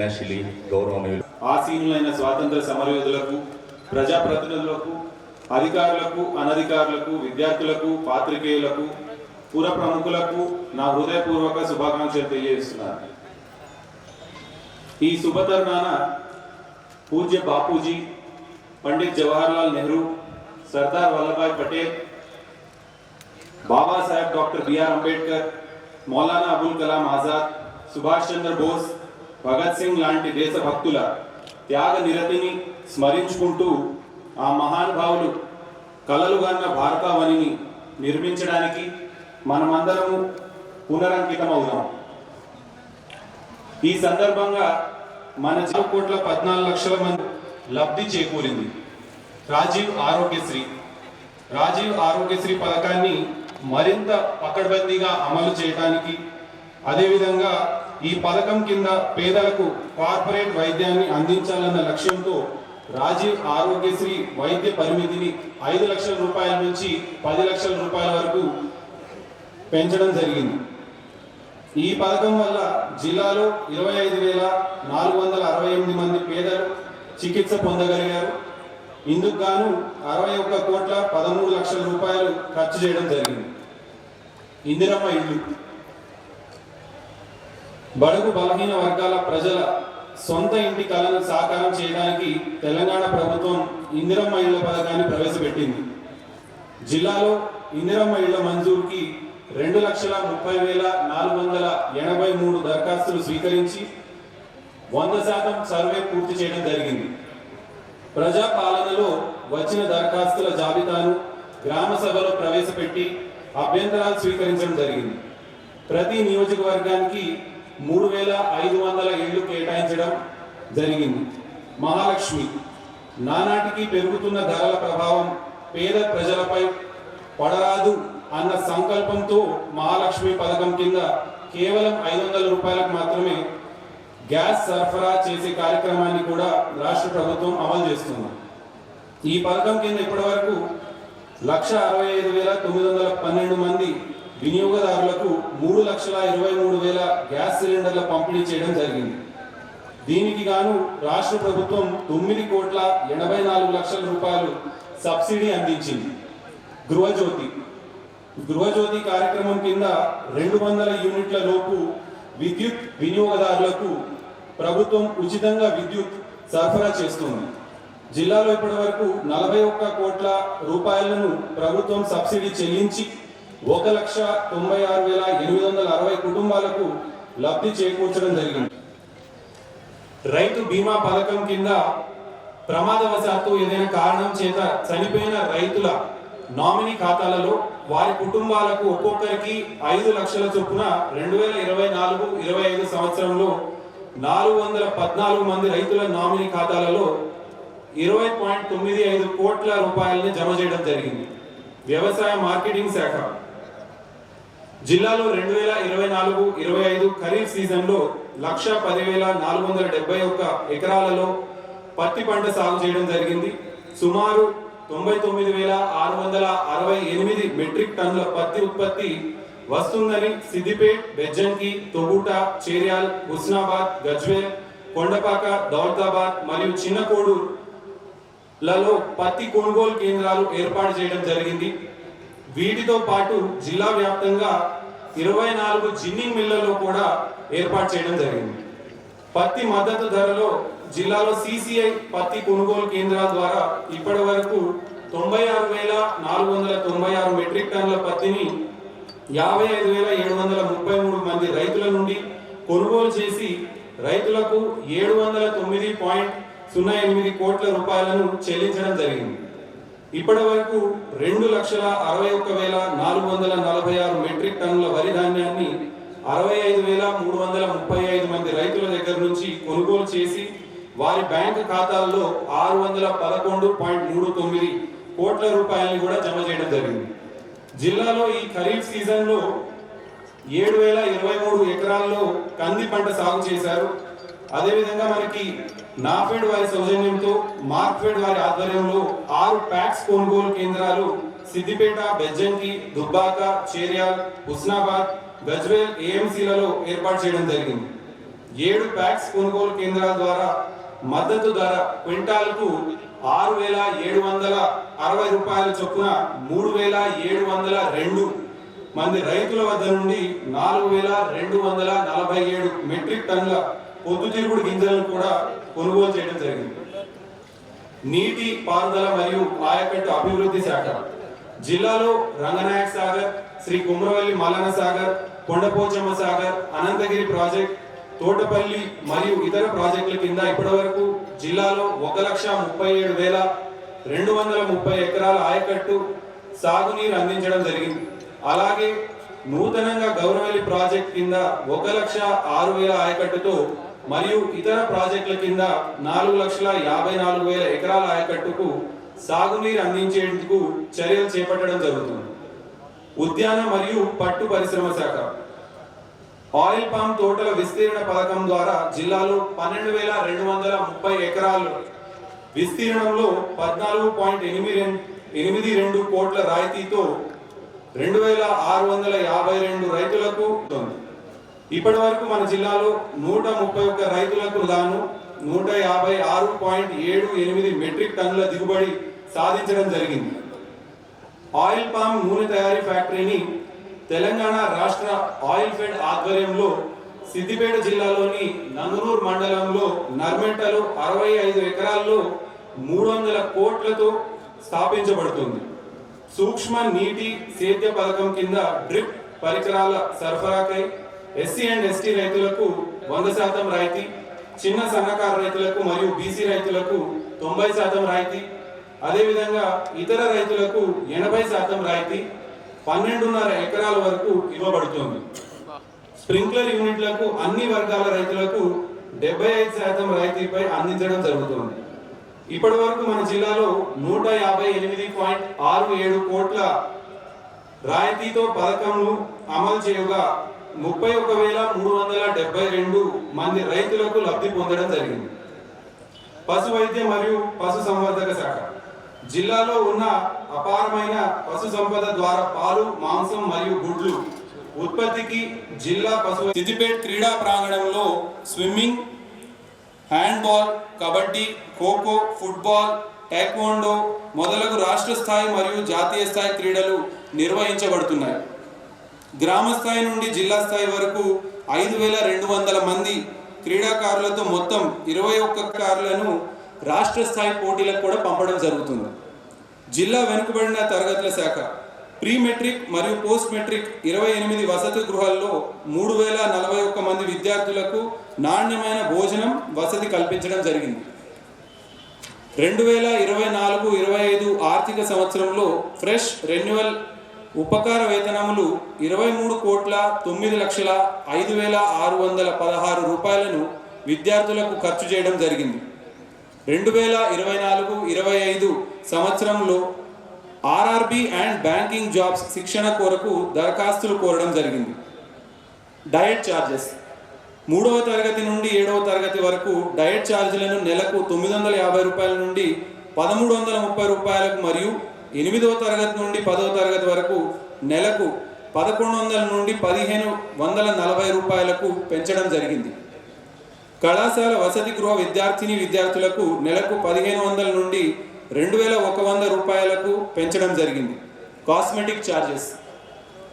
నశిలి గౌరవనీయులు. ఆసీనులైన స్వాతంత్ర సమరయోధులకు ప్రజాప్రతినిధులకు అధికారులకు అనధికారులకు విద్యార్థులకు పాత్రికేయులకు పుర ప్రముఖులకు నా హృదయపూర్వక శుభాకాంక్షలు తెలియజేస్తున్నాను. ఈ శుభతరుణాన పూజ్య బాపూజీ పండిత్ జవహర్లాల్ నెహ్రూ సర్దార్ వల్లభాయ్ పటేల్ బాబాసాహెబ్ డాక్టర్ బిఆర్ అంబేద్కర్ మౌలానా అబుల్ కలాం ఆజాద్ సుభాష్ చంద్ర బోస్ భగత్ సింగ్ లాంటి దేశభక్తుల త్యాగ నిరతిని స్మరించుకుంటూ ఆ మహానుభావులు కలలుగన్న భారతావనిని నిర్మించడానికి మనమందరము పునరంకితమవుదాం. ఈ సందర్భంగా మన జీవ కోట్ల పద్నాలుగు లక్షల మంది లబ్ధి చేకూరింది. రాజీవ్ ఆరోగ్యశ్రీ. రాజీవ్ ఆరోగ్యశ్రీ పథకాన్ని మరింత పకడ్బందీగా అమలు చేయడానికి అదేవిధంగా ఈ పథకం కింద పేదలకు కార్పొరేట్ వైద్యాన్ని అందించాలన్న లక్ష్యంతో రాజీవ్ ఆరోగ్యశ్రీ వైద్య పరిమితిని ఐదు లక్షల రూపాయల నుంచి పది లక్షల రూపాయల వరకు పెంచడం జరిగింది. ఈ పథకం వల్ల జిల్లాలో ఇరవై ఐదు వేల నాలుగు వందల అరవై ఎనిమిది మంది పేదలు చికిత్స పొందగలిగారు. ఇందుకు గాను అరవై ఒక్క కోట్ల పదమూడు లక్షల రూపాయలు ఖర్చు చేయడం జరిగింది. ఇందిరమ్మ ఇల్లు. బడుగు బలహీన వర్గాల ప్రజల సొంత ఇంటి కళను సాకారం చేయడానికి తెలంగాణ ప్రభుత్వం ఇందిరమ్మ ఇళ్ళ పథకాన్ని ప్రవేశపెట్టింది. జిల్లాలో ఇందిరమ్మ ఇళ్ళ మంజూరుకి రెండు లక్షల ముప్పై వేల నాలుగు వందల ఎనభై మూడు దరఖాస్తులు స్వీకరించి వంద శాతం సర్వే పూర్తి చేయడం జరిగింది. ప్రజా పాలనలో వచ్చిన దరఖాస్తుల జాబితాను గ్రామ సభలో ప్రవేశపెట్టి అభ్యంతరాలు స్వీకరించడం జరిగింది. ప్రతి నియోజకవర్గానికి మూడు వేల ఐదు వందల ఇళ్ళు కేటాయించడం జరిగింది. మహాలక్ష్మి నానాటికి పెరుగుతున్న ధరల ప్రభావం పేద ప్రజలపై పడరాదు అన్న సంకల్పంతో మహాలక్ష్మి పథకం కింద కేవలం ఐదు వందల రూపాయలకు మాత్రమే గ్యాస్ సరఫరా చేసే కార్యక్రమాన్ని కూడా రాష్ట్ర ప్రభుత్వం అమలు చేస్తుంది. ఈ పథకం కింద ఇప్పటివరకు లక్ష అరవై ఐదు వేల తొమ్మిది వందల పన్నెండు మంది వినియోగదారులకు మూడు లక్షల ఇరవై మూడు వేల గ్యాస్ సిలిండర్ల పంపిణీ చేయడం జరిగింది. దీనికి గాను రాష్ట్ర ప్రభుత్వం తొమ్మిది కోట్ల ఎనభై నాలుగు లక్షల రూపాయలు సబ్సిడీ అందించింది. గృహజ్యోతి. గృహజ్యోతి కార్యక్రమం కింద రెండు వందల యూనిట్ల లోపు విద్యుత్ వినియోగదారులకు ప్రభుత్వం ఉచితంగా విద్యుత్ సరఫరా చేస్తుంది. జిల్లాలో ఇప్పటి వరకు నలభై ఒక్క కోట్ల రూపాయలను ప్రభుత్వం సబ్సిడీ చెల్లించి ఒక లక్ష తొంభై ఆరు వేల ఎనిమిది వందల అరవై కుటుంబాలకు లబ్ధి చేకూర్చడం జరిగింది. రైతు బీమా పథకం కింద ప్రమాదవశాత్తు ఏదైనా కారణం చేత చనిపోయిన రైతుల నామినీ ఖాతాలలో వారి కుటుంబాలకు ఒక్కొక్కరికి ఐదు లక్షల చొప్పున రెండు వేల ఇరవై నాలుగు ఇరవై ఐదు సంవత్సరంలో నాలుగు వందల పద్నాలుగు మంది రైతుల నామినీ ఖాతాలలో ఇరవై పాయింట్ తొమ్మిది ఐదు కోట్ల రూపాయలని జమ చేయడం జరిగింది. వ్యవసాయ మార్కెటింగ్ శాఖ జిల్లాలో రెండు వేల ఇరవై నాలుగు ఇరవై ఐదు ఖరీఫ్ సీజన్లో లక్ష పదివేల నాలుగు వందల డెబ్బై ఒక్క ఎకరాలలో పత్తి పంట సాగు చేయడం జరిగింది. సుమారు తొంభై తొమ్మిది వేల ఆరు వందల అరవై ఎనిమిది మెట్రిక్ టన్నుల పత్తి ఉత్పత్తి వస్తుందని సిద్దిపేట్ బెజ్జంకి తొగుట చేర్యాల్ హుస్నాబాద్ గజ్వేల్ కొండపాక దౌలతాబాద్ మరియు చిన్నకోడూరు లలో పత్తి కొనుగోలు కేంద్రాలు ఏర్పాటు చేయడం జరిగింది. వీటితో పాటు జిల్లా వ్యాప్తంగా ఇరవై నాలుగు జిన్నింగ్ మిల్లలో కూడా ఏర్పాటు చేయడం జరిగింది. పత్తి మద్దతు ధరలో జిల్లాలో సిసిఐ పత్తి కొనుగోలు కేంద్రాల ద్వారా ఇప్పటి వరకు తొంభై ఆరు వేల నాలుగు వందల తొంభై ఆరు మెట్రిక్ టన్నుల పత్తిని యాభై ఐదు వేల ఏడు వందల ముప్పై మూడు మంది రైతుల నుండి కొనుగోలు చేసి రైతులకు ఏడు వందల తొమ్మిది పాయింట్ సున్నా ఎనిమిది కోట్ల రూపాయలను చెల్లించడం జరిగింది. ఇప్పటి వరకు రెండు లక్షల అరవై ఒక్క వేల నాలుగు వందల నలభై ఆరు మెట్రిక్ టన్నుల వరి ధాన్యాన్ని అరవై ఐదు వేల మూడు వందల ముప్పై ఐదు మంది రైతుల దగ్గర నుంచి కొనుగోలు చేసి వారి బ్యాంకు ఖాతాల్లో ఆరు వందల పదకొండు పాయింట్ మూడు తొమ్మిది కోట్ల రూపాయలని కూడా జమ చేయడం జరిగింది. జిల్లాలో ఈ ఖరీఫ్ సీజన్లో ఏడు వేల ఇరవై మూడు ఎకరాల్లో కంది పంట సాగు చేశారు. అదేవిధంగా మనకి నాఫెడ్ వారి సౌజన్యంతో మార్క్ఫెడ్ వారి ఆధ్వర్యంలో ఆరు ప్యాక్స్ కొనుగోలు కేంద్రాలు సిద్దిపేట బెజ్జంకి దుబ్బాక చేర్యాల్ హుస్నాబాద్ గజ్వేల్ ఏఎంసీలలో ఏర్పాటు చేయడం జరిగింది. ఏడు ప్యాక్స్ కొనుగోలు కేంద్రాల ద్వారా మద్దతు ధర క్వింటాల్కు ఆరు వేల ఏడు వందల అరవై రూపాయల చొప్పున మూడు వేల ఏడు వందల రెండు మంది రైతుల వద్ద నుండి నాలుగు వేల రెండు వందల నలభై ఏడు మెట్రిక్ టన్నుల పొద్దుతిరుగుడు గింజలను కూడా కొనుగోలు చేయడం జరిగింది. నీటి పారుదల మరియు ఆయకట్టు అభివృద్ధి శాఖ. జిల్లాలో రంగనాయక్ సాగర్ శ్రీ కుమ్రవల్లి మల్లన సాగర్ కొండపోచమ్మ సాగర్ అనంతగిరి ప్రాజెక్ట్ తోటపల్లి మరియు ఇతర ప్రాజెక్టుల కింద ఇప్పటివరకు జిల్లాలో ఒక లక్ష ముప్పై ఏడు వేల రెండు వందల ముప్పై ఎకరాల ఆయకట్టు సాగునీరు అందించడం జరిగింది. అలాగే నూతనంగా గౌరవల్లి ప్రాజెక్ట్ కింద ఒక లక్ష ఆరు వేల ఆయకట్టుతో మరియు ఇతర ప్రాజెక్టుల కింద నాలుగు లక్షల యాభై నాలుగు వేల ఎకరాల ఆయకట్టుకు సాగునీరు అందించేందుకు చర్యలు చేపట్టడం జరుగుతుంది. ఉద్యాన మరియు పట్టు పరిశ్రమ శాఖ. ఆయిల్ పామ్ తోటల విస్తీర్ణ పథకం ద్వారా జిల్లాలో పన్నెండు వేల రెండు వందల ముప్పై ఎకరాలు విస్తీర్ణంలో పద్నాలుగు పాయింట్ ఎనిమిది ఎనిమిది రెండు కోట్ల రాయితీతో రెండు వేల ఆరు వందల యాభై రెండు రైతులకు ఇప్పటి వరకు మన జిల్లాలో నూట ముప్పై ఒక్క రైతులకు గాను నూట యాభై ఆరు పాయింట్ ఏడు ఎనిమిది మెట్రిక్ టన్నుల దిగుబడి సాధించడం జరిగింది. ఆయిల్ పామ్ నూనె తయారీ ఫ్యాక్టరీని తెలంగాణ రాష్ట్ర ఆయిల్ ఫెడ్ ఆధ్వర్యంలో సిద్దిపేట జిల్లాలోని నంగునూరు మండలంలో నర్మెంటలో అరవై ఐదు ఎకరాల్లో మూడు వందల కోట్లతో స్థాపించబడుతుంది. సూక్ష్మ నీటి సేద్య పథకం కింద డ్రిప్ పరికరాల సరఫరాకై ఎస్సీ అండ్ ఎస్టీ రైతులకు వంద శాతం రాయితీ చిన్న సన్నకారు రైతులకు మరియు బీసీ రైతులకు తొంభై శాతం రాయితీ అదేవిధంగా ఇతర రైతులకు ఎనభై శాతం రాయితీ పన్నెండున్నర ఎకరాల వరకు ఇవ్వబడుతుంది. స్ప్రింక్లర్ యూనిట్లకు అన్ని వర్గాల రైతులకు డెబ్బై ఐదు శాతం రాయితీపై అందించడం జరుగుతుంది. ఇప్పటి వరకు మన జిల్లాలో నూట యాభై ఎనిమిది పాయింట్ ఆరు ఏడు కోట్ల రాయితీతో పథకంను అమలు చేయగా ముప్పై ఒక వేల మూడు వందల డెబ్బై రెండు మంది రైతులకు లబ్ధి పొందడం జరిగింది. పశు వైద్యం మరియు పశు సంవర్ధక శాఖ. జిల్లాలో ఉన్న అపారమైన పశు సంపద ద్వారా పాలు మాంసం మరియు గుడ్లు ఉత్పత్తికి జిల్లా పశు సిద్దిపేట్ క్రీడా ప్రాంగణంలో swimming handball kabaddi kho kho football taekwondo మొదలగు రాష్ట్ర స్థాయి మరియు జాతీయ స్థాయి క్రీడలు నిర్వహించబడుతున్నాయి. గ్రామ స్థాయి నుండి జిల్లా స్థాయి వరకు ఐదు వేల రెండు వందల మంది క్రీడాకారులతో మొత్తం ఇరవై ఒక్క కారులను రాష్ట్ర స్థాయి పోటీలకు కూడా పంపడం జరుగుతుంది. జిల్లా వెనుకబడిన తరగతుల శాఖ ప్రీ మెట్రిక్ మరియు పోస్ట్ మెట్రిక్ ఇరవై ఎనిమిది వసతి గృహాల్లో మూడు వేల నలభై ఒక్క మంది విద్యార్థులకు నాణ్యమైన భోజనం వసతి కల్పించడం జరిగింది. రెండు వేల ఇరవై నాలుగు ఇరవై ఐదు ఆర్థిక సంవత్సరంలో ఫ్రెష్ రెన్యువల్ ఉపకార వేతనములు ఇరవై మూడు కోట్ల తొమ్మిది లక్షల ఐదు వేల ఆరు వందల పదహారు రూపాయలను విద్యార్థులకు ఖర్చు చేయడం జరిగింది. రెండు వేల ఇరవై నాలుగు ఇరవై ఐదు సంవత్సరంలో ఆర్ఆర్బి అండ్ బ్యాంకింగ్ జాబ్స్ శిక్షణ కొరకు దరఖాస్తులు కోరడం జరిగింది. డయట్ ఛార్జెస్ మూడవ తరగతి నుండి ఏడవ తరగతి వరకు డయట్ ఛార్జీలను నెలకు తొమ్మిది వందల యాభై రూపాయల నుండి పదమూడు వందల ముప్పై రూపాయలకు మరియు ఎనిమిదవ తరగతి నుండి పదవ తరగతి వరకు నెలకు పదకొండు వందల నుండి పదిహేను వందల నలభై రూపాయలకు పెంచడం జరిగింది. కళాశాల వసతి గృహ విద్యార్థిని విద్యార్థులకు నెలకు పదిహేను వందల నుండి రెండు వేల ఒక వంద రూపాయలకు పెంచడం జరిగింది. కాస్మెటిక్ ఛార్జెస్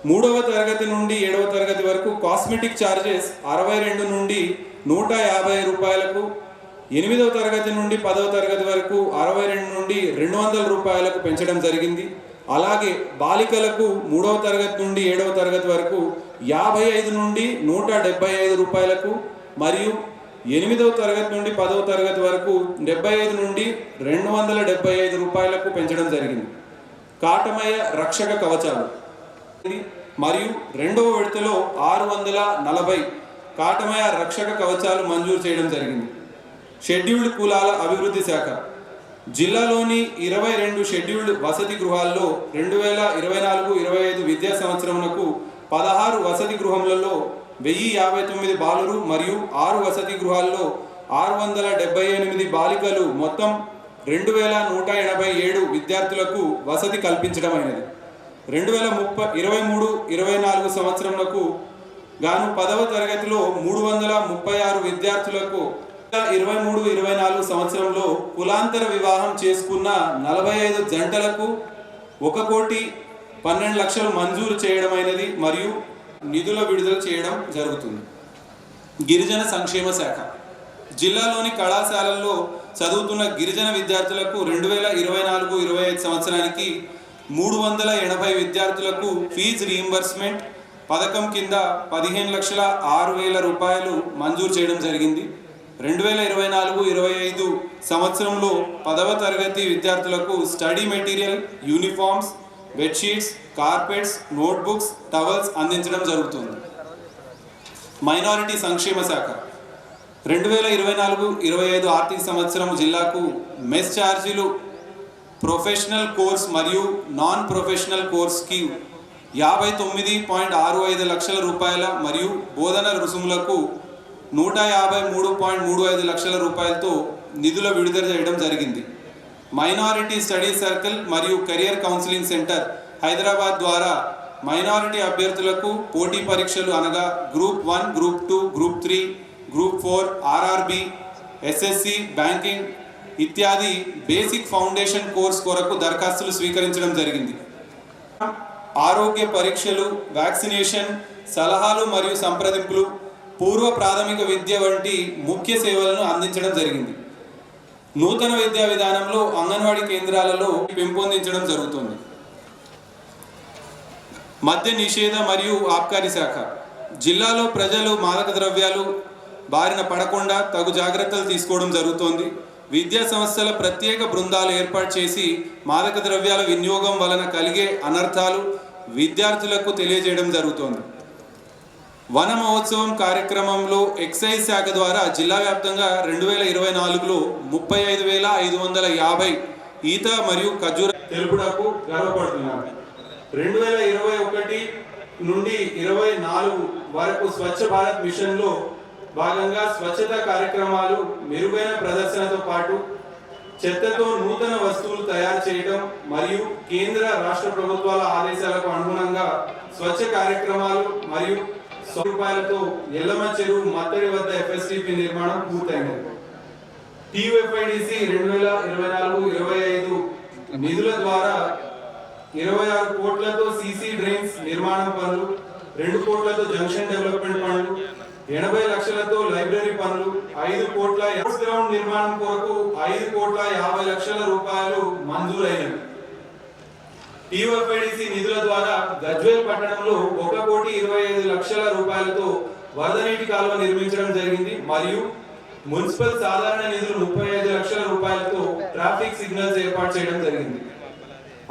మూడవ తరగతి నుండి ఏడవ తరగతి వరకు కాస్మెటిక్ ఛార్జెస్ అరవై రెండు నుండి నూట యాభై రూపాయలకు ఎనిమిదవ తరగతి నుండి పదవ తరగతి వరకు అరవై రెండు నుండి రెండు వందల రూపాయలకు పెంచడం జరిగింది. అలాగే బాలికలకు మూడవ తరగతి నుండి ఏడవ తరగతి వరకు యాభై ఐదు నుండి నూట డెబ్బై ఐదు రూపాయలకు మరియు ఎనిమిదవ తరగతి నుండి పదవ తరగతి వరకు డెబ్బై ఐదు నుండి రెండు వందల డెబ్బై ఐదు రూపాయలకు పెంచడం జరిగింది. కాటమయ రక్షక కవచాలు. మరియు రెండవ విడతలో ఆరు వందల నలభై కాటమయ రక్షక కవచాలు మంజూరు చేయడం జరిగింది. షెడ్యూల్డ్ కులాల అభివృద్ధి శాఖ. జిల్లాలోని ఇరవై రెండు షెడ్యూల్డ్ వసతి గృహాల్లో రెండు వేల ఇరవై నాలుగు ఇరవై ఐదు విద్యా సంవత్సరమునకు పదహారు వసతి గృహములలో వెయ్యి యాభై తొమ్మిది బాలురు మరియు ఆరు వసతి గృహాల్లో ఆరు వందల డెబ్బై ఎనిమిది బాలికలు మొత్తం రెండు వేల నూట ఎనభై ఏడు విద్యార్థులకు వసతి కల్పించడమైనది. రెండు వేల ముప్పై ఇరవై మూడు ఇరవై నాలుగు సంవత్సరములకు గాను పదవ తరగతిలో మూడు వందల ముప్పై ఆరు విద్యార్థులకు ఇరవై మూడు ఇరవై నాలుగు సంవత్సరంలో కులాంతర వివాహం చేసుకున్న నలభై ఐదు జంటలకు ఒక కోటి పన్నెండు లక్షలు మంజూరు చేయడమైనది మరియు నిధుల విడుదల చేయడం జరుగుతుంది. గిరిజన సంక్షేమ శాఖ. జిల్లాలోని కళాశాలల్లో చదువుతున్న గిరిజన విద్యార్థులకు రెండు వేల ఇరవై నాలుగు ఇరవై ఐదు సంవత్సరానికి మూడు వందల ఎనభై విద్యార్థులకు ఫీజు రీయింబర్స్మెంట్ పథకం కింద పదిహేను లక్షల ఆరు వేల రూపాయలు మంజూరు చేయడం జరిగింది. రెండు వేల ఇరవై నాలుగు ఇరవై ఐదు సంవత్సరంలో పదవ తరగతి విద్యార్థులకు study material uniforms bedsheets carpets notebooks towels అందించడం జరుగుతుంది. మైనారిటీ సంక్షేమ శాఖ. రెండు వేల ఇరవై నాలుగు ఇరవై ఐదు ఆర్థిక సంవత్సరం జిల్లాకు మెస్ ఛార్జీలు ప్రొఫెషనల్ కోర్స్ మరియు నాన్ ప్రొఫెషనల్ కోర్స్కి యాభై తొమ్మిది పాయింట్ ఆరు ఐదు లక్షల రూపాయల మరియు బోధన రుసుములకు నూట యాభై మూడు పాయింట్ మూడు ఐదు లక్షల రూపాయలతో నిధుల విడుదల చేయడం జరిగింది. మైనారిటీ స్టడీ సర్కిల్ మరియు కెరియర్ కౌన్సిలింగ్ సెంటర్ హైదరాబాద్ ద్వారా మైనారిటీ అభ్యర్థులకు పోటీ పరీక్షలు అనగా group one group two group three group four RRB SSC banking ఇత్యాది బేసిక్ ఫౌండేషన్ కోర్స్ కొరకు దరఖాస్తులు స్వీకరించడం జరిగింది. ఆరోగ్య పరీక్షలు వ్యాక్సినేషన్ సలహాలు మరియు సంప్రదింపులు పూర్వ ప్రాథమిక విద్య వంటి ముఖ్య సేవలను అందించడం జరిగింది. నూతన విద్యా విధానంలో అంగన్వాడీ కేంద్రాలలో పెంపొందించడం జరుగుతుంది. మద్య నిషేధ మరియు ఆబ్కారీ శాఖ. జిల్లాలో ప్రజలు మాదక ద్రవ్యాలు బారిన పడకుండా తగు జాగ్రత్తలు తీసుకోవడం జరుగుతోంది. విద్యా సంస్థల ప్రత్యేక బృందాలు ఏర్పాటు చేసి మాదక ద్రవ్యాల వినియోగం వలన కలిగే అనర్థాలు విద్యార్థులకు తెలియజేయడం జరుగుతోంది. వన మహోత్సవం కార్యక్రమంలో ఎక్సైజ్ శాఖ ద్వారా జిల్లా వ్యాప్తంగా రెండు వేల ఇరవై నాలుగులో ముప్పై ఐదు వేల ఐదు వందల యాభై ఈత మరియు ఖజూర తెలుపుటకు గర్వపడుతున్నారు రెండు వేల ఇరవై ఒకటి నుండి ఇరవై నాలుగు వరకు స్వచ్ఛ భారత్ మిషన్లో భాగంగా స్వచ్ఛత కార్యక్రమాలు మెరుగైన ప్రదర్శనతో పాటు చెత్తతో నూతన వస్తువులు తయారు చేయడం మరియు కేంద్ర రాష్ట్ర ప్రభుత్వాల ఆదేశాలకు అనుగుణంగా స్వచ్ఛ కార్యక్రమాలు మరియు రూపాయలతో ఎల్లమ్మ చెరువు మత్తడి వద్ద ఎఫ్ఎస్టిపి నిర్మాణం పూర్తయింది. టీయూఎఫ్ఐడిసి రెండు వేల ఇరవై నాలుగు ఇరవై ఐదు నిధుల ద్వారా ఇరవై ఆరు కోట్లతో సిసి డ్రైన్స్ నిర్మాణం పనులు రెండు కోట్లతో జంక్షన్ డెవలప్మెంట్ పనులు ఎనభై లక్షలతో లైబ్రరీ పనులు ఐదు కోట్ల గ్రౌండ్ నిర్మాణం కొరకు ఐదు కోట్ల యాభై లక్షల రూపాయలు మంజూరైనవి. టీఓఎఫ్ఐడిసి నిధుల ద్వారా గజ్వేల్ పట్టణంలో ఒక కోటి ఇరవై ఐదు లక్షల రూపాయలతో వరద నీటి కాలువ నిర్మించడం జరిగింది. మరియు మున్సిపల్ సాధారణ నిధులు ముప్పై ఐదు లక్షల రూపాయలతో ట్రాఫిక్ సిగ్నల్స్ ఏర్పాటు చేయడం జరిగింది.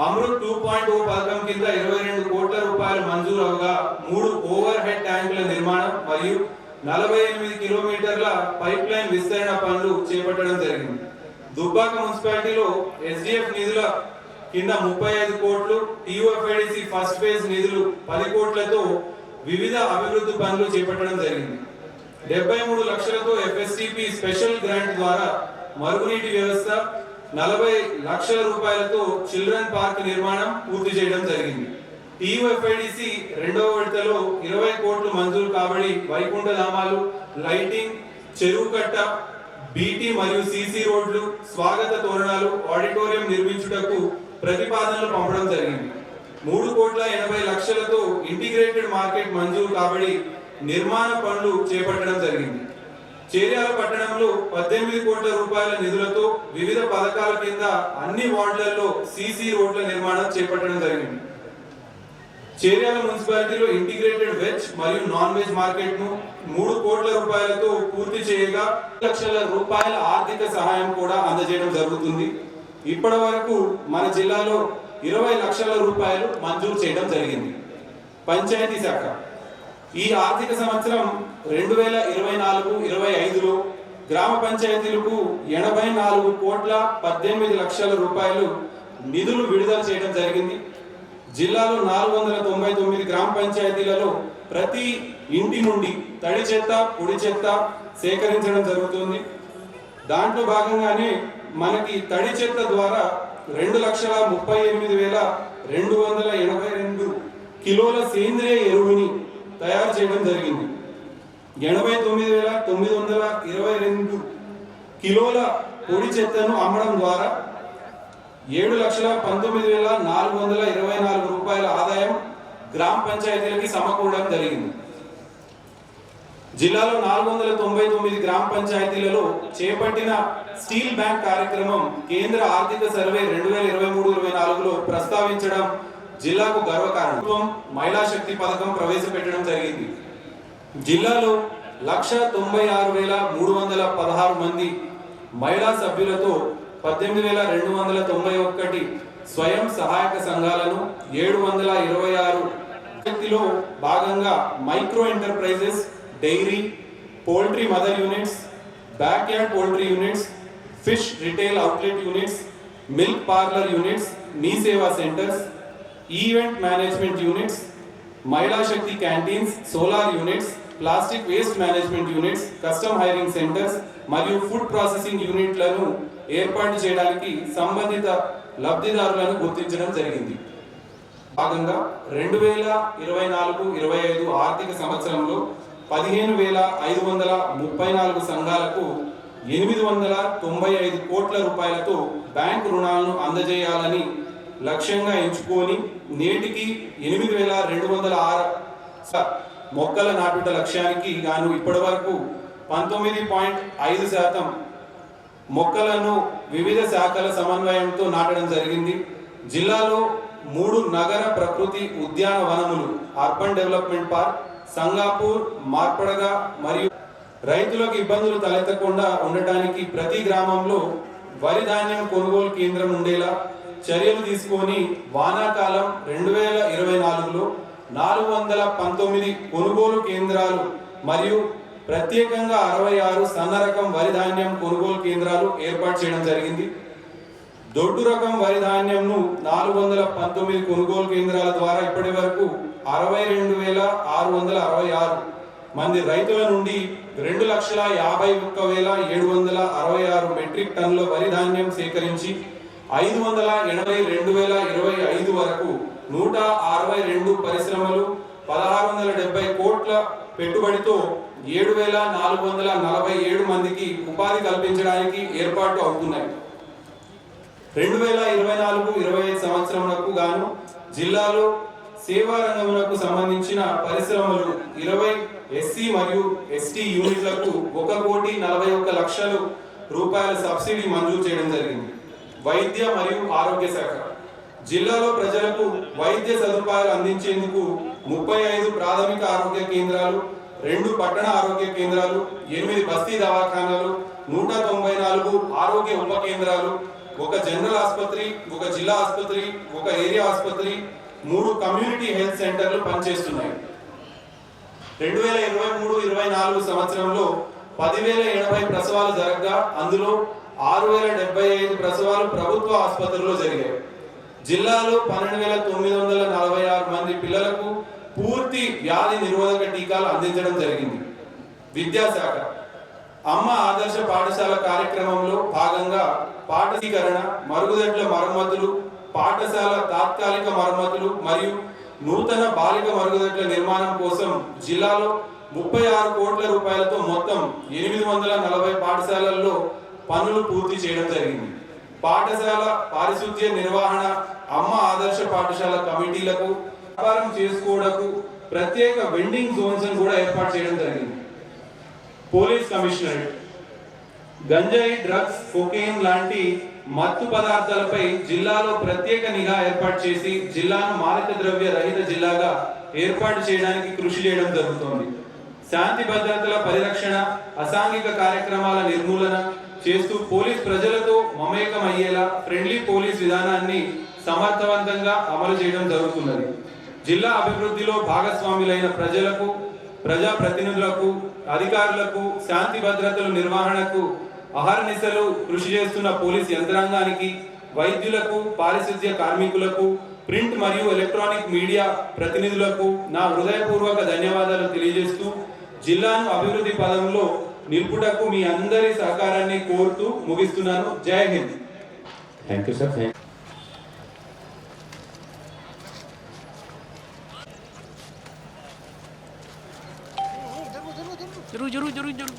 అమృత్ టూ పాయింట్ ఓ పథకం కింద ఇరవై రెండు కోట్ల రూపాయలు మంజూరు అవగా మూడు ఓవర్ హెడ్ ట్యాంకుల నిర్మాణం మరియు నలభై ఎనిమిది కిలోమీటర్ల పైప్ లైన్ విస్తరణ పనులు చేపట్టడం జరిగింది. దుబ్బాక మున్సిపాలిటీలో ఎస్డిఎఫ్ నిధుల కింద ముప్పై ఐదు కోట్లు టీఓఎఫ్ఐడిసి ఫస్ట్ ఫేజ్ నిధులు పది కోట్లతో వివిధ అభివృద్ధి పనులు చేపట్టడం జరిగింది. డెబ్బై మూడు లక్షలతో ఎఫ్ఎస్టిపి స్పెషల్ గ్రాంట్ ద్వారా మరుగునీటి వ్యవస్థ నలభై లక్షల రూపాయలతో చిల్డ్రన్ పార్క్ నిర్మాణం పూర్తి చేయడం జరిగింది. టీఓఎఫ్ఐడిసి రెండవ విడతలో ఇరవై కోట్లు మంజూరు కాబడి వైకుంఠ ధామాలు లైటింగ్ చెరువు కట్ట బీటీ మరియు సీసీ రోడ్లు స్వాగత తోరణాలు ఆడిటోరియం నిర్మించుటకు ప్రతిపాదనలు పంపడం జరిగింది. మూడు కోట్ల ఎనభై లక్షలతో ఇంటిగ్రేటెడ్ మార్కెట్ మంజూరు కాబడి నిర్మాణ పనులు చేపట్టడం జరిగింది. చేర్యాల పట్టణంలో పద్దెనిమిది కోట్ల రూపాయల నిధులతో వివిధ పథకాల కింద అన్ని వార్డులలో సీసీ రోడ్ల నిర్మాణం చేపట్టడం జరిగింది. చేర్యాల మున్సిపాలిటీలో ఇంటిగ్రేటెడ్ వెజ్ మరియు నాన్ వెజ్ మార్కెట్ను మూడు కోట్ల రూపాయలతో పూర్తి చేయగా లక్షల రూపాయల ఆర్థిక సహాయం కూడా అందజేయడం జరుగుతుంది. ఇప్పటి వరకు మన జిల్లాలో ఇరవై లక్షల రూపాయలు మంజూరు చేయడం జరిగింది. పంచాయతీ శాఖ. ఈ ఆర్థిక సంవత్సరం రెండు వేల ఇరవై నాలుగు ఇరవై ఐదులో గ్రామ పంచాయతీలకు ఎనభై నాలుగు కోట్ల పద్దెనిమిది లక్షల రూపాయలు నిధులు విడుదల చేయడం జరిగింది. జిల్లాలో నాలుగు వందల తొంభై తొమ్మిది గ్రామ పంచాయతీలలో ప్రతి ఇంటి నుండి తడి చెత్త పొడి చెత్త సేకరించడం జరుగుతుంది. దాంట్లో భాగంగానే మనకి తడి చెత్త ద్వారా రెండు లక్షల ముప్పై ఎనిమిది వేల రెండు వందల ఎనభై రెండు కిలోల సేంద్రియ ఎరువుని తయారు చేయడం జరిగింది. ఎనభై తొమ్మిది వేల తొమ్మిది వందల ఇరవై రెండు కిలోల పొడి చెత్తను అమ్మడం ద్వారా ఏడు లక్షల పంతొమ్మిది వేల నాలుగు వందల ఇరవై నాలుగు రూపాయల ఆదాయం గ్రామ పంచాయతీలకి సమకూడడం జరిగింది. జిల్లాలో నాలుగు వందల తొంభై తొమ్మిది గ్రామ పంచాయతీలలో చేపట్టిన స్టీల్ బ్యాంక్ కార్యక్రమం కేంద్ర ఆర్థిక సర్వే రెండు వేల ఇరవై మూడు ఇరవై నాలుగులో ప్రస్తావించడం జిల్లాకు గర్వకారణం. మహిళా శక్తి పథకం ప్రవేశపెట్టడం జరిగింది. జిల్లాలో లక్ష తొంభై ఆరు వేల మూడు వందల పదహారు మంది మహిళా సభ్యులతో పద్దెనిమిది వేల రెండు వందల తొంభై ఒకటి స్వయం సహాయక సంఘాలను ఏడు వందల ఇరవై ఆరు భాగంగా micro enterprises dairy poultry mother units backyard poultry units fish retail outlet units milk parlour units Mee Seva centres event management units Mahila Shakti canteens solar units plastic waste management units custom hiring centres మరియు food processing యూనిట్లను ఏర్పాటు చేయడానికి సంబంధిత లబ్ధిదారులను గుర్తించడం జరిగింది. భాగంగా రెండు వేల ఇరవై నాలుగు ఇరవై ఐదు ఆర్థిక సంవత్సరంలో పదిహేను వేల ఐదు వందల ముప్పై నాలుగు సంఘాలకు ఎనిమిది వందల తొంభై ఐదు కోట్ల రూపాయలతో బ్యాంకు రుణాలను అందజేయాలని లక్ష్యంగా ఎంచుకొని నేటికి ఎనిమిది వేల రెండు వందల ఆరు స- మొక్కల నాటుట లక్ష్యానికి గాను ఇప్పటివరకు పంతొమ్మిది పాయింట్ ఐదు శాతం మొక్కలను వివిధ శాఖల సమన్వయంతో నాటడం జరిగింది. జిల్లాలో మూడు నగర ప్రకృతి ఉద్యానవనములు urban development park Sangapur Marpadaga మరియు రైతులకు ఇబ్బందులు తలెత్తకుండా ఉండటానికి ప్రతి గ్రామంలో వరి ధాన్యం కొనుగోలు కేంద్రం ఉండేలా చర్యలు తీసుకొని వానాకాలం రెండు వేల ఇరవై నాలుగులో నాలుగు వందల పంతొమ్మిది కొనుగోలు కేంద్రాలు మరియు ప్రత్యేకంగా అరవై ఆరు సన్న రకం వరి ధాన్యం కొనుగోలు కేంద్రాలు ఏర్పాటు చేయడం జరిగింది. దొడ్డు రకం వరి ధాన్యంను నాలుగు వందల పంతొమ్మిది కొనుగోలు కేంద్రాల ద్వారా ఇప్పటి వరకు అరవై రెండు వేల ఆరు వందల అరవై ఆరు మంది రైతుల నుండి రెండు లక్షల యాభై ఒక్క వేల ఏడు వందల అరవై ఆరు మెట్రిక్ టన్నుల వరి ధాన్యం సేకరించి ఐదు వందల ఎనభై రెండు వేల ఇరవై ఐదు వరకు నూట అరవై రెండు పరిశ్రమలు పదహారు వందల డెబ్బై కోట్ల పెట్టుబడితో ఏడు వేల నాలుగు వందల నలభై ఏడు మందికి ఉపాధి కల్పించడానికి ఏర్పాటు అవుతున్నాయి. రెండు వేల ఇరవై నాలుగు ఇరవై ఐదు సంవత్సరములకు గాను జిల్లాలో సేవా రంగమునకు సంబంధించిన పరిశ్రమలు ఇరవై ఎస్సీ మరియు ఎస్టీ యూనిట్లకు ఒక కోటి నలభై ఒక్క లక్షలు రూపాయల సబ్సిడీ మంజూరు చేయడం జరిగింది. వైద్య మరియు ఆరోగ్య శాఖ. జిల్లాలో ప్రజలకు వైద్య సదుపాయాలు అందించేందుకు ముప్పై ఐదు ప్రాథమిక ఆరోగ్య కేంద్రాలు రెండు పట్టణ ఆరోగ్య కేంద్రాలు ఎనిమిది బస్తీ దవాఖానాలు నూట తొంభై నాలుగు ఆరోగ్య ఉప కేంద్రాలు ఒక జనరల్ ఆసుపత్రి ఒక జిల్లా ఆసుపత్రి ఒక ఏరియా ఆసుపత్రి మూడు కమ్యూనిటీ హెల్త్ సెంటర్లు పనిచేస్తున్నాయి. రెండు వేల ఇరవై మూడు ఇరవై నాలుగు సంవత్సరంలో పదివేల ఎనభై ప్రసవాలు జరగగా అందులో ఆరు వేల డెబ్బై ఐదు ప్రసవాలు ప్రభుత్వ ఆసుపత్రుల్లో జరిగాయి. జిల్లాలో పన్నెండు వేల తొమ్మిది వందల నలభై ఆరు మంది పిల్లలకు పూర్తి వ్యాధి నిరోధక టీకాలు అందించడం జరిగింది. విద్యాశాఖ అమ్మ ఆదర్శ పాఠశాల కార్యక్రమంలో భాగంగా పాఠశీకరణ మరుగుదొడ్ల మరమ్మతులు పాఠశాల తాత్కాలిక మరమ్మతులు మరియు నూతన బాలిక మరుగుదొడ్ల నిర్మాణం కోసం జిల్లాలో ముప్పై ఆరు కోట్ల రూపాయలతో మొత్తం ఎనిమిది వందల నలభై పాఠశాలల్లో పనులు పూర్తి చేయడం జరిగింది. పాఠశాల పారిశుద్ధ్య నిర్వహణ అమ్మ ఆదర్శ పాఠశాల కమిటీలకు వ్యాపారం చేసుకోవడకు ప్రత్యేక వెండింగ్ జోన్స్ కూడా ఏర్పాటు చేయడం జరిగింది. Police commissionerate ganja drugs cocaine లాంటి మత్తు పదార్థాలపై జిల్లాలో ప్రత్యేక నిఘా ఏర్పాటు చేసి జిల్లాను మాలిక ద్రవ్య రహిత జిల్లాగా ఏర్పాటు చేయడానికి కృషి చేయడం జరుగుతోంది. శాంతి భద్రతల పరిరక్షణ అసాంఘిక కార్యక్రమాల నిర్మూలన చేస్తూ పోలీస్ ప్రజలతో మమేకం అయ్యేలా ఫ్రెండ్లీ పోలీస్ విధానాన్ని సమర్థవంతంగా అమలు చేయడం జరుగుతున్నది. జిల్లా అభివృద్ధిలో భాగస్వాములైన ప్రజలకు ప్రజా ప్రతినిధులకు అధికారులకు శాంతి భద్రతల నిర్వహణకు అహర్నిశలు కృషి చేస్తున్న పోలీస్ యంత్రాంగానికి వైద్యులకు పారిశుధ్య కార్మికులకు ప్రింట్ మరియు ఎలక్ట్రానిక్ మీడియా ప్రతినిధులకు నా హృదయపూర్వక ధన్యవాదాలు తెలియజేస్తూ జిల్లాను అభివృద్ధి పదంలో నిలుపుటకు మీ అందరి సహకారాన్ని కోరుతూ ముగిస్తున్నాను. జై హింద్. థ్యాంక్ యూ సార్ జరుగు జరుగు జరుగు జరుగు.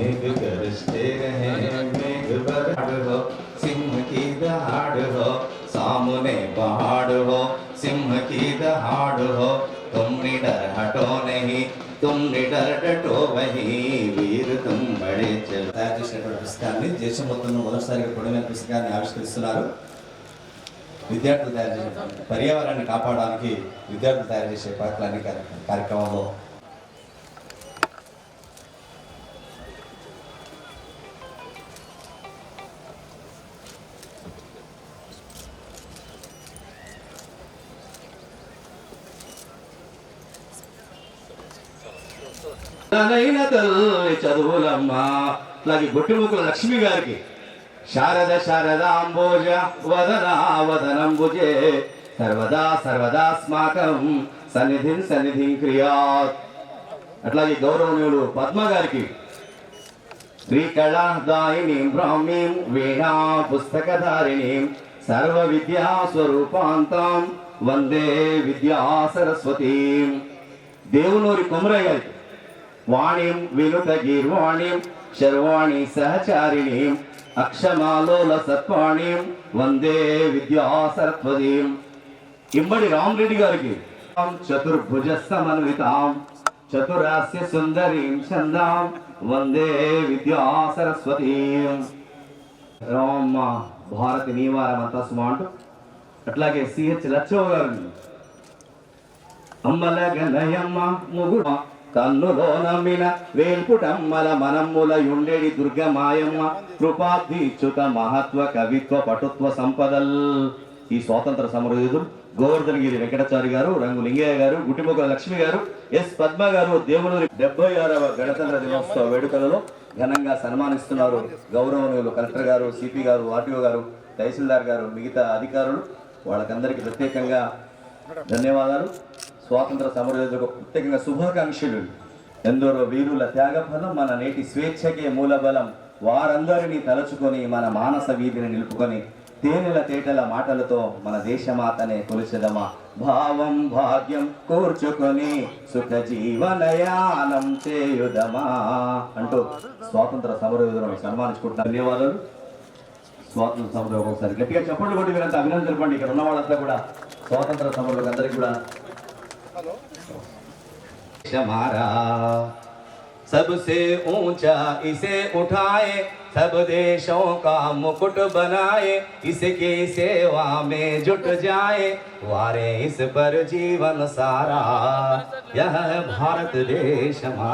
मेघ गरजते रहे मेघ बरसात हो सिंह की दहाड़ हो सामने पहाड़ हो सिंह की दहाड़ हो तुम निडर हटो नहीं तुम निडर डटो वही वीर तुम बड़े चलो తయారు చేసినటువంటి పుస్తకాన్ని దేశం మొత్తంలో మొదటిసారిగా పొడవైన పుస్తకాన్ని ఆవిష్కరిస్తున్నారు విద్యార్థులు తయారు చేసిన పర్యావరణాన్ని కాపాడడానికి విద్యార్థులు తయారు చేసే పాటలన్నీ కార్య- కార్యక్రమంలో నైన తల్లి చదువులమ్మ. అలాగే గుట్టిముక్కుల లక్ష్మి గారికి శారద శారదాంబోజ వదన వదనంబుజే. సర్వదా సర్వదాస్మాకం సన్నిధిం సన్నిధిం క్రియాత్. అట్లాగే గౌరవనీయులు పద్మ గారికి శ్రీకళాదాయినీం బ్రాహ్మీం వీణా పుస్తకధారిణీం సర్వ విద్యా స్వరూపాంతం వందే విద్యా సరస్వతీం దేవునూరి కుమరయ్య గారికి వాణిం వినుత గీర్వాణిం శర్వాణి సహచారిణీం అక్షమాలోల సత్వాణిం వందే విద్యా సరస్వతీం ఇమ్మడి రామరెడ్డి గారికి చతుర్భుజ సమన్వితాం చతురాస్య సుందరీం చందాం వందే విద్యా సరస్వతీం రామ భారతి నీవారం అంతా సుమా అట్లాగే సిహెచ్ లచ్చో గారు అమ్మల నయమ్మ ముగుడ కన్నులో నమ్మిన వేల్పుటమ్మల మనమ్ములయుండెడి దుర్గమాయమ్మ కృపాధీచ్యుత మహత్వ కవిత్వ పటుత్వ సంపదల్. ఈ స్వాతంత్ర సమరయోధులు గోవర్ధనగిరి వెంకటాచారి గారు రంగు లింగయ్య గారు గుట్టిముఖ లక్ష్మి గారు ఎస్ పద్మ గారు దేవుని డెబ్బై ఆరవ గణతంత్ర దినోత్సవ వేడుకలలో ఘనంగా సన్మానిస్తున్నారు గౌరవనీయులు కలెక్టర్ గారు సిపి గారు ఆర్టీఓ గారు తహసీల్దార్ గారు మిగతా అధికారులు. వాళ్ళకందరికీ ప్రత్యేకంగా ధన్యవాదాలు. స్వాతంత్ర సమరయోధులకు ప్రత్యేకంగా శుభాకాంక్షలు. ఎందరో వీరుల త్యాగఫలం మన నేటి స్వేచ్ఛకే మూలబలం. వారందరినీ తలుచుకొని మన మానస వీధిని నిలుపుకొని తేనెల తేటల మాటలతో మన దేశమాతనే కొలిచెదమా. భావం భాగ్యం కూర్చుకొని సుఖ జీవనయానం చేయుదమా అంటూ స్వాతంత్ర సమరయోధులను సన్మానించుకుంటున్న ధన్యవాదాలు. స్వాతంత్ర సమరం ఒకసారి గట్టిగా చెప్పండి కొట్టి మీరంతా అభినందన చెప్పండి. ఇక్కడ ఉన్న వాళ్ళంతా కూడా స్వాతంత్ర సమరులకు అందరికీ కూడా हमारा सबसे ऊँचा इसे उठाए, सब देशों का मुकुट बनाए, इसके सेवा में जुट जाए। वारे इस पर जीवन सारा, यह भारत देश हमारा।